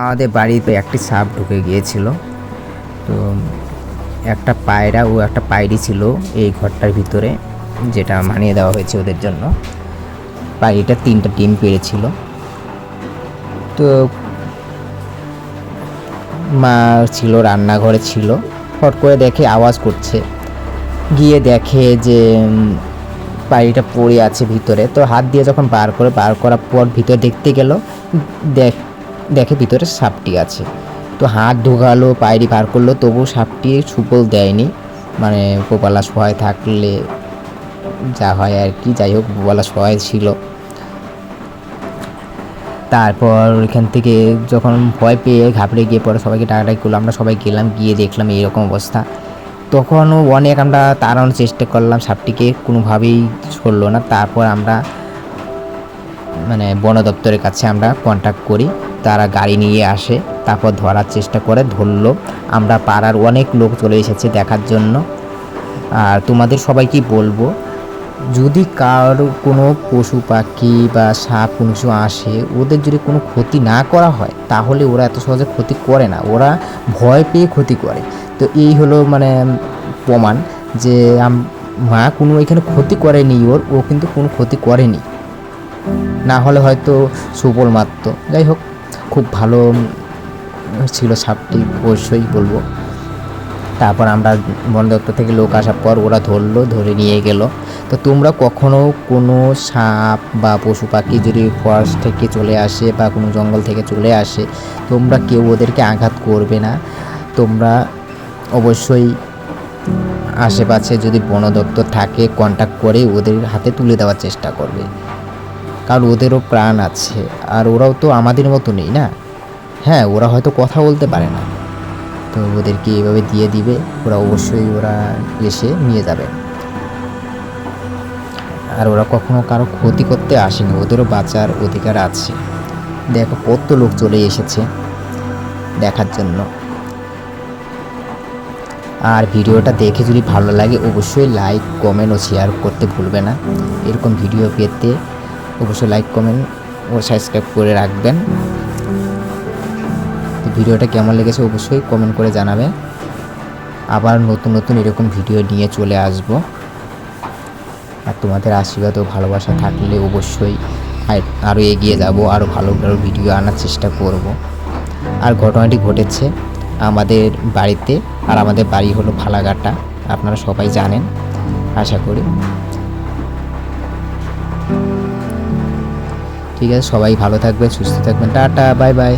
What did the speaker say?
আমাদের বাড়িতে একটি সাপ ঢুকে গিয়েছিল। তো একটা পায়রা ও একটা পায়রি ছিল এই ঘরটার ভিতরে, যেটা মানিয়ে দেওয়া হয়েছে ওদের জন্য। পায়রিটা তিনটা ডিম পেড়েছিল তো মা ছিল, রান্নাঘরে ছিল। ফট করে দেখে আওয়াজ করছে। গিয়ে দেখে যে পায়রিটা পড়ে আছে ভিতরে। তো হাত দিয়ে যখন বার করে, বার করার পর ভিতরে দেখতে গেল, দেখ দেখে ভিতরে সাপটি আছে। তো হাত ঢোকালো পায়রি বার করল তবু সাপটি সুপল দেয়নি। মানে গোপালা সহায় থাকলে যা হয় আর কি, যাই হোক গোপালা সহায় ছিল। তারপর ওইখান থেকে যখন ভয় পেয়ে ঘাবড়ে গিয়ে পরে সবাইকে টাকাটাকি করল, আমরা সবাই গেলাম, গিয়ে দেখলাম এইরকম অবস্থা। তখনও অনেক আমরা তাড়ানোর চেষ্টা করলাম, সাপটিকে কোনোভাবেই ছড়লো না। তারপর আমরা মানে বন দপ্তরের কাছে আমরা কন্ট্যাক্ট করি। তারা গাড়ি নিয়ে আসে, তারপর ধরার চেষ্টা করে, ধরলো। আমরা পাড়ার অনেক লোক চলে এসেছে দেখার জন্য। আর তোমাদের সবাইকে বলব, যদি কার কোনো পশু পাখি বা সাপ, কোনো আসে, ওদের যদি কোনো ক্ষতি না করা হয়, তাহলে ওরা এত সহজে ক্ষতি করে না। ওরা ভয় পেয়ে ক্ষতি করে। তো এই হলো মানে প্রমাণ যে মা কোনো এখানে ক্ষতি করেনি ওর, ও কিন্তু কোনো ক্ষতি করেনি। না হলে হয়তো সুবল মারত। যাই হোক। খুব ভালো ছিল সাপটি, অবশ্যই বলব। তারপর আমরা বন দপ্তর থেকে লোক আসার পর ওরা ধরলো, ধরে নিয়ে গেল। তো তোমরা কখনো কোনো সাপ বা পশু পাখি যদি ফরেস্ট থেকে চলে আসে বা কোনো জঙ্গল থেকে চলে আসে, তোমরা কেউ ওদেরকে আঘাত করবে না। তোমরা অবশ্যই আশেপাশে যদি বন দপ্তর থাকে কন্ট্যাক্ট করে ওদের হাতে তুলে দেওয়ার চেষ্টা করবে। কারণ ওদেরও প্রাণ আছে। আর ওরাও তো আমাদের মতো নেই না? হ্যাঁ ওরা হয়তো কথা বলতে পারে না। তো ওদেরকে এভাবে দিয়ে দিবে, ওরা অবশ্যই ওরা এসে নিয়ে যাবে। আর ওরা কখনো কারও ক্ষতি করতে আসেনি, ওদেরও বাঁচার অধিকার আছে। দেখো কত লোক চলে এসেছে দেখার জন্য। আর ভিডিওটা দেখে যদি ভালো লাগে, অবশ্যই লাইক কমেন্ট ও শেয়ার করতে ভুলবে না। এরকম ভিডিও পেতে অবশ্যই লাইক কমেন্ট ও সাবস্ক্রাইব করে রাখবেন। তো ভিডিওটা কেমন লেগেছে অবশ্যই কমেন্ট করে জানাবে। আবার নতুন নতুন এরকম ভিডিও নিয়ে চলে আসব। আর তোমাদের আশীর্বাদ ও ভালোবাসা থাকলে অবশ্যই আর- আরও এগিয়ে যাব আরও ভালো ভালো ভিডিও আনার চেষ্টা করব। আর ঘটনাটি ঘটেছে আমাদের বাড়িতে, আর আমাদের বাড়ি হলো ফালাঘাটা, আপনারা সবাই জানেন, আশা করি। ঠিক আছে? সবাই ভালো থাকবে সুস্থ থাকবেন টাটা বাই বাই।